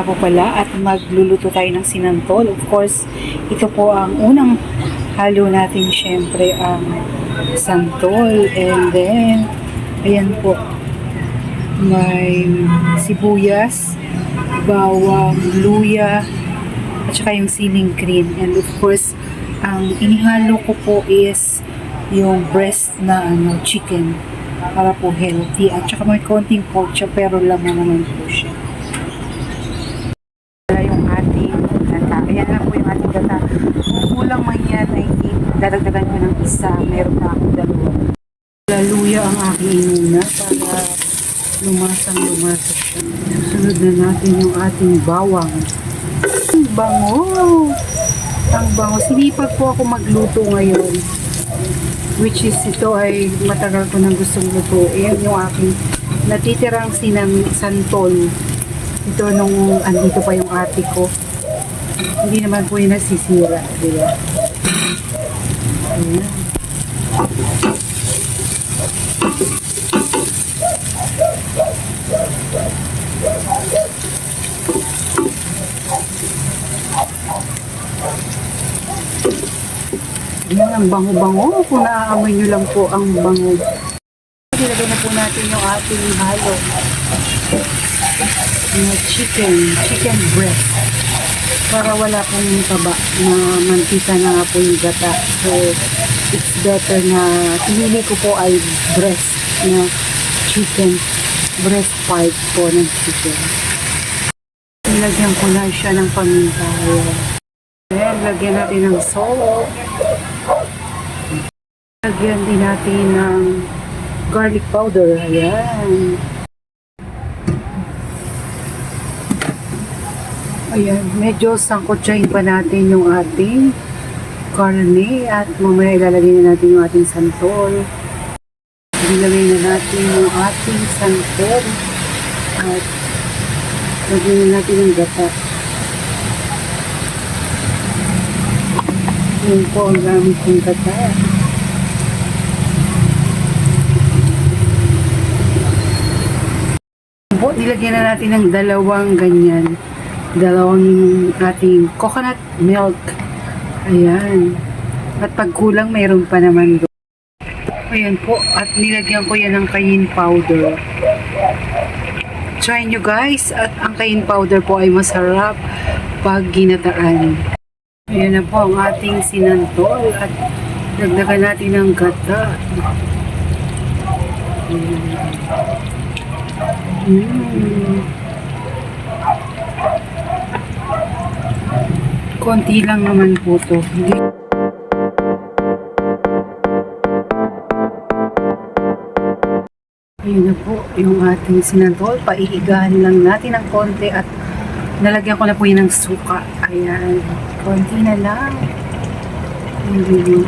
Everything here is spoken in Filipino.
po pala at magluluto tayo ng sinantol. Of course, ito po ang unang halo natin syempre ang santol. And then, ayan po, may sibuyas, bawang, luya, at saka yung siling green. And of course, ang inihalo ko po is yung breast na ano, chicken para po healthy. At saka may konting siya pero laman naman po siya ating gata. Ayan na po yung ating gata. Kung kulang man yan ay dadagdagan ko ng isa. Meron na akong dalawa. Laluya ang aking inuna para lumasang lumasok siya. Sunod na natin yung ating bawang. Ang bango! Ang bango. Sinipag po ako magluto ngayon. Which is ito ay matagal ko nang gustong lutuin. Yung aking natitirang sinam santol ito nung andito pa yung ate ko. Hindi naman po yung nasisira. Di ba? Ayan, ang bango-bango. Kung naaamoy nyo lang po ang bango. Ilagay na po natin yung ating halo na chicken, chicken breast. Para wala pong taba na mantika na nga po yung gata. So, it's better na pinili ko po ay breast na chicken. Breast part po ng chicken. Nilagyan ko na siya ng paminta. Then, lagyan natin ng salt. Lagyan din natin ng garlic powder. Ayan. Ayan, medyo sangkotsahin pa natin yung ating karne at mamaya ilalagay na natin yung ating santol. Ilalagay na natin yung ating santol at lagyan na natin yung gata. Yun po ang gamit kong gata. Po, nilagyan na natin ng dalawang ganyan dalawang ating coconut milk. Ayan. At pag kulang, mayroon pa naman doon. Ayan po. At nilagyan ko yan ng cayenne powder. Try nyo guys. At ang cayenne powder po ay masarap pag ginataan. Ayan na po ang ating sinantol. At dagdagan natin ng gata. Mmm. Konti lang naman po to. Hindi Ayun na po, yung ating sinantol. Paihigahan lang natin ng konti at nalagyan ko na po yun ng suka. Ayan, konti na lang. Ayun.